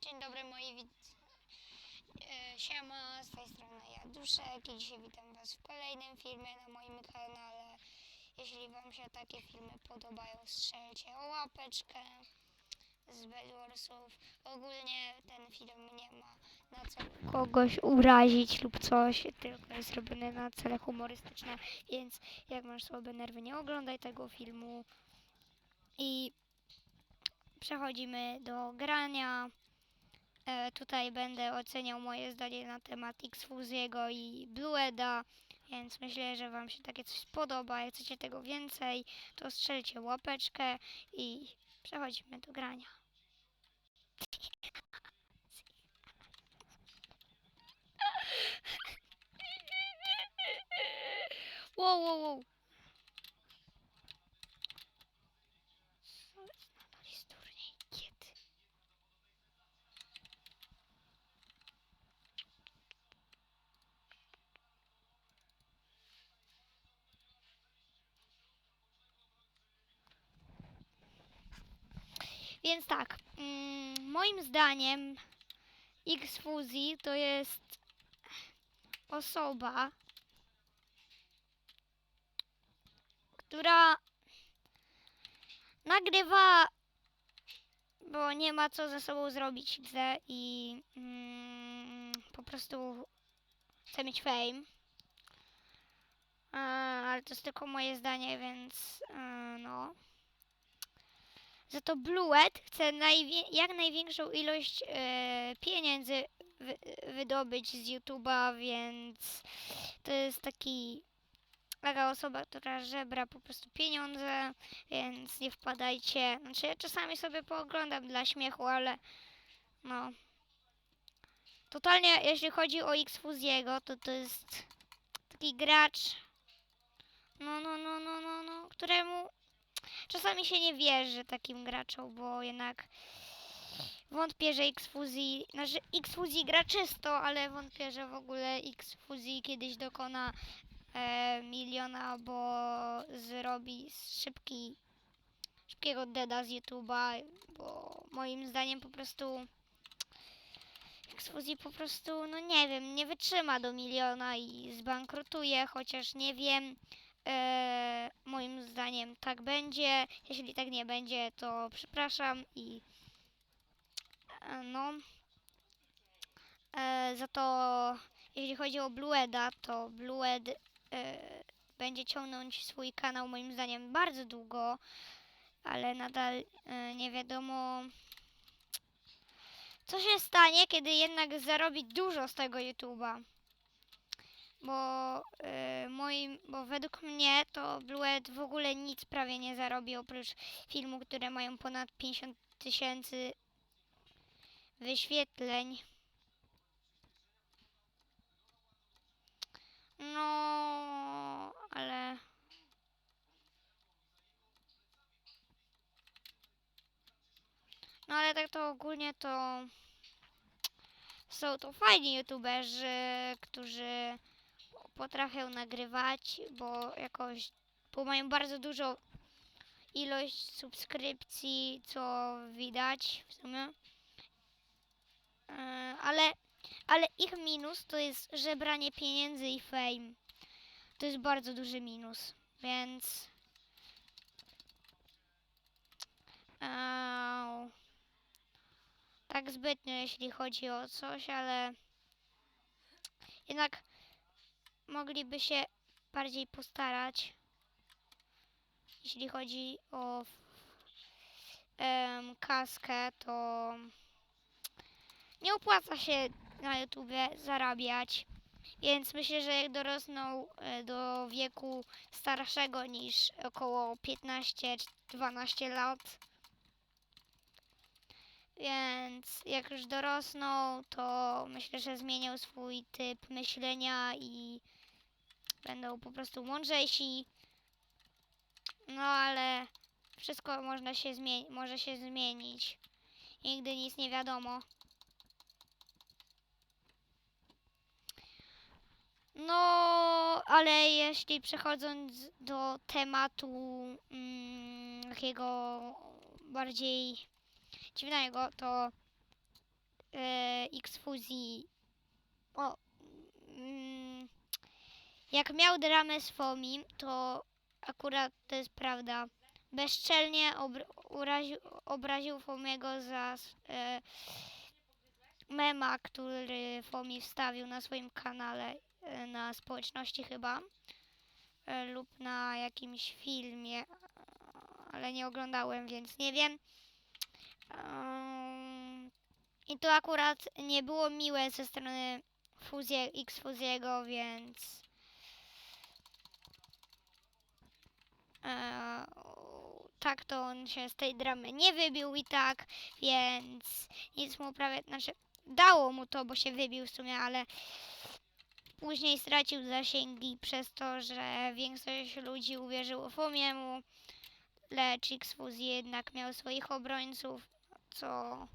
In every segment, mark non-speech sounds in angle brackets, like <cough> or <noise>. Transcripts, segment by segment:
Dzień dobry moi widz. E, Siema, z tej strony Jaduszek i dzisiaj witam was w kolejnym filmie na moim kanale. Jeśli wam się takie filmy podobają, strzelcie o łapeczkę z Bedwarsów. Ogólnie ten film nie ma na celu kogoś urazić lub coś, tylko jest robiony na cele humorystyczne, więc jak masz słabe nerwy, nie oglądaj tego filmu. I przechodzimy do grania. E, tutaj będę oceniał moje zdanie na temat X-Fuziego i Blueda, więc myślę, że Wam się takie coś spodoba. Jak chcecie tego więcej, to strzelcie łapeczkę i przechodzimy do grania. <laughs> Wow, wow, wow. Co jest nadal jest turniej? Kiedy? Więc tak, mm, moim zdaniem X-Fuzji to jest osoba, która nagrywa, bo nie ma co ze sobą zrobić, i mm, po prostu chce mieć fame. E, ale to jest tylko moje zdanie, więc e, no. Za to Bluet chce najwie- jak największą ilość e, pieniędzy wy- wydobyć z YouTube'a, więc to jest taki taka osoba, która żebra po prostu pieniądze, więc nie wpadajcie. Znaczy ja czasami sobie pooglądam dla śmiechu, ale no. Totalnie jeśli chodzi o X-Fuziego, to to jest taki gracz, no, no, no, no, no, no, któremu czasami się nie wierzy takim graczom, bo jednak wątpię, że X-Fuzji, znaczy X-Fuzji gra czysto, ale wątpię, że w ogóle X-Fuzji kiedyś dokona e, miliona, bo zrobi szybki, szybkiego deda z YouTube'a, bo moim zdaniem po prostu X-Fuzji po prostu, no nie wiem, nie wytrzyma do miliona i zbankrutuje, chociaż nie wiem, e, moim zdaniem tak będzie, jeśli tak nie będzie, to przepraszam i e, no, e, za to jeśli chodzi o Blueda, to Blued e, będzie ciągnąć swój kanał moim zdaniem bardzo długo, ale nadal e, nie wiadomo co się stanie, kiedy jednak zarobi dużo z tego YouTube'a. Bo, e, moim, bo według mnie to Blued w ogóle nic prawie nie zarobi oprócz filmów, które mają ponad 50 tysięcy wyświetleń. No, ale. No ale tak to ogólnie to są to fajni youtuberzy, którzy potrafią nagrywać, bo jakoś bo mają bardzo dużą ilość subskrypcji, co widać w sumie. E, ale ale ich minus to jest żebranie pieniędzy i fame. To jest bardzo duży minus, więc. Au. Tak zbytnio, jeśli chodzi o coś, ale jednak mogliby się bardziej postarać, jeśli chodzi o kaskę, to nie opłaca się na YouTubie zarabiać. Więc myślę, że jak dorosną e, do wieku starszego niż około 15-12 lat, więc jak już dorosną, to myślę, że zmienią swój typ myślenia i będą po prostu mądrzejsi. No ale wszystko można się może się zmienić. Nigdy nic nie wiadomo. No, ale jeśli przechodząc do tematu mm, takiego bardziej dziwnego, to e, X-Fuzji o, mm, jak miał dramę z Fomim, to akurat to jest prawda. Bezczelnie obr- uraził, obraził Fomiego za e, mema, który Fomi wstawił na swoim kanale e, na społeczności chyba e, lub na jakimś filmie, ale nie oglądałem, więc nie wiem. I to akurat nie było miłe ze strony Fuzie, X Fuziego, więc e, tak to on się z tej dramy nie wybił i tak, więc nic mu prawie, znaczy dało mu to, bo się wybił w sumie, ale później stracił zasięgi przez to, że większość ludzi uwierzyło Fomiemu, lecz X-Fuz jednak miał swoich obrońców, co,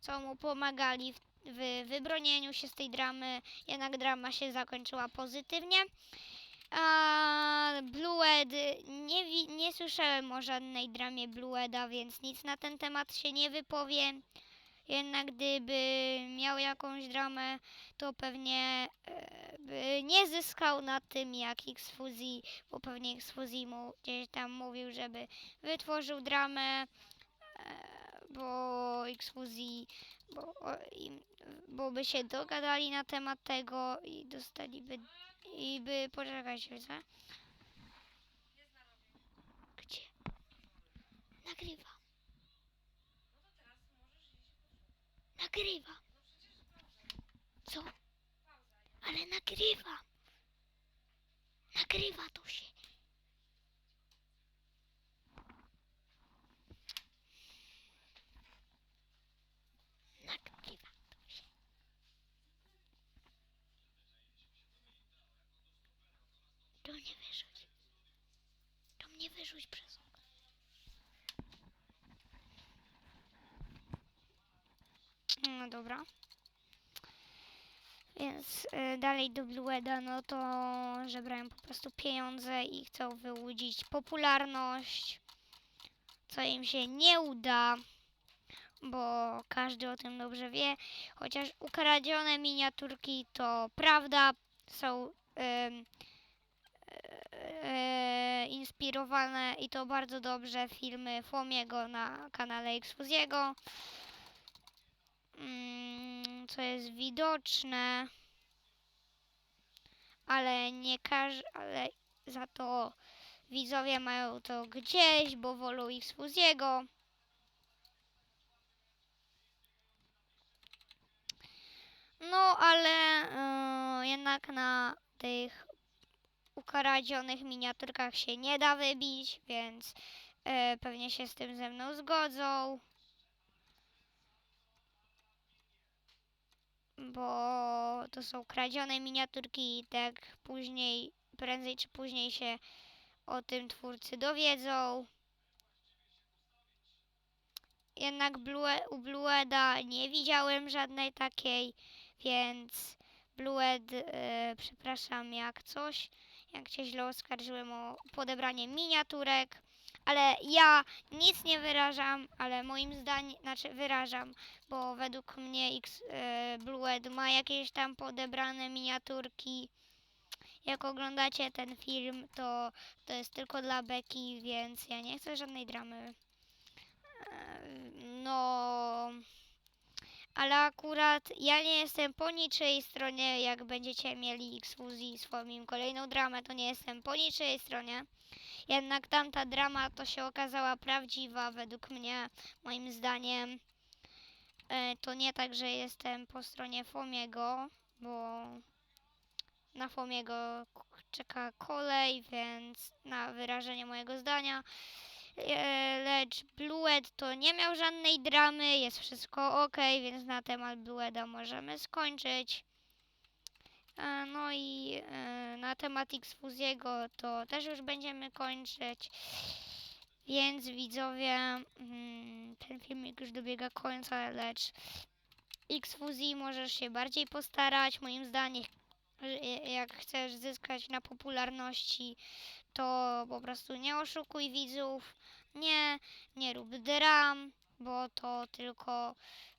co mu pomagali w, w wybronieniu się z tej dramy, jednak drama się zakończyła pozytywnie. A Blued, nie, nie słyszałem o żadnej dramie Blueda, więc nic na ten temat się nie wypowiem. Jednak gdyby miał jakąś dramę, to pewnie e, by nie zyskał na tym jak X-Fuzji, bo pewnie X-Fuzji mu gdzieś tam mówił, żeby wytworzył dramę, bo X-Fuzji, bo, bo by się dogadali na temat tego i dostaliby, i by, poczekajcie, co? Gdzie? Nagrywa. Nagrywa. Co? Ale nagrywa. Nagrywa to się. Nagrywa to się. To mnie wyrzuć. To mnie wyrzuć przez okno. No dobra. Więc y, dalej do Blueda, no to żebrają po prostu pieniądze i chcą wyłudzić popularność, co im się nie uda, bo każdy o tym dobrze wie, chociaż ukradzione miniaturki to prawda, są ym, e, inspirowane i to bardzo dobrze filmy Fomiego na kanale Exfuziego mm, co jest widoczne, ale nie każ, ale za to widzowie mają to gdzieś, bo wolą ich. No, ale y, jednak na tych ukradzionych miniaturkach się nie da wybić, więc y, pewnie się z tym ze mną zgodzą. bo to są kradzione miniaturki i tak później, prędzej czy później się o tym twórcy dowiedzą. Jednak Blue, u Blueda nie widziałem żadnej takiej, więc Blued, e, przepraszam jak coś, jak cię źle oskarżyłem o podebranie miniaturek, ale ja nic nie wyrażam, ale moim zdaniem, znaczy wyrażam, bo według mnie X, e, Blued ma jakieś tam podebrane miniaturki. Jak oglądacie ten film, to to jest tylko dla Beki, więc ja nie chcę żadnej dramy. E, No, ale akurat ja nie jestem po niczyjej stronie. Jak będziecie mieli X-Fuzji swoją kolejną dramę, to nie jestem po niczyjej stronie. Jednak tamta drama to się okazała prawdziwa według mnie, moim zdaniem. E, to nie tak, że jestem po stronie Fomiego, bo na Fomiego czeka kolej, więc na wyrażenie mojego zdania. E, lecz Blued to nie miał żadnej dramy, jest wszystko ok, więc na temat Blueda możemy skończyć. E, No i e, na temat X-Fuziego to też już będziemy kończyć. Więc widzowie, mm, ten filmik już dobiega końca, lecz X-Fuzji możesz się bardziej postarać, moim zdaniem. Jak chcesz zyskać na popularności, to po prostu nie oszukuj widzów, nie, nie rób dram, bo to tylko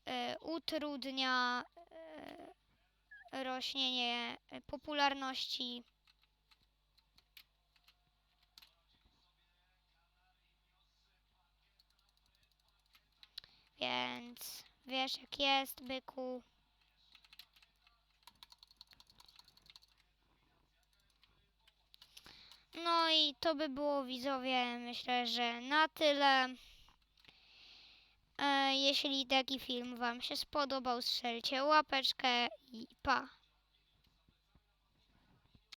e, utrudnia e, rośnienie e, popularności. Więc wiesz jak jest, byku. No i to by było widzowie, myślę, że na tyle. E, jeśli taki film Wam się spodobał, strzelcie łapeczkę i pa.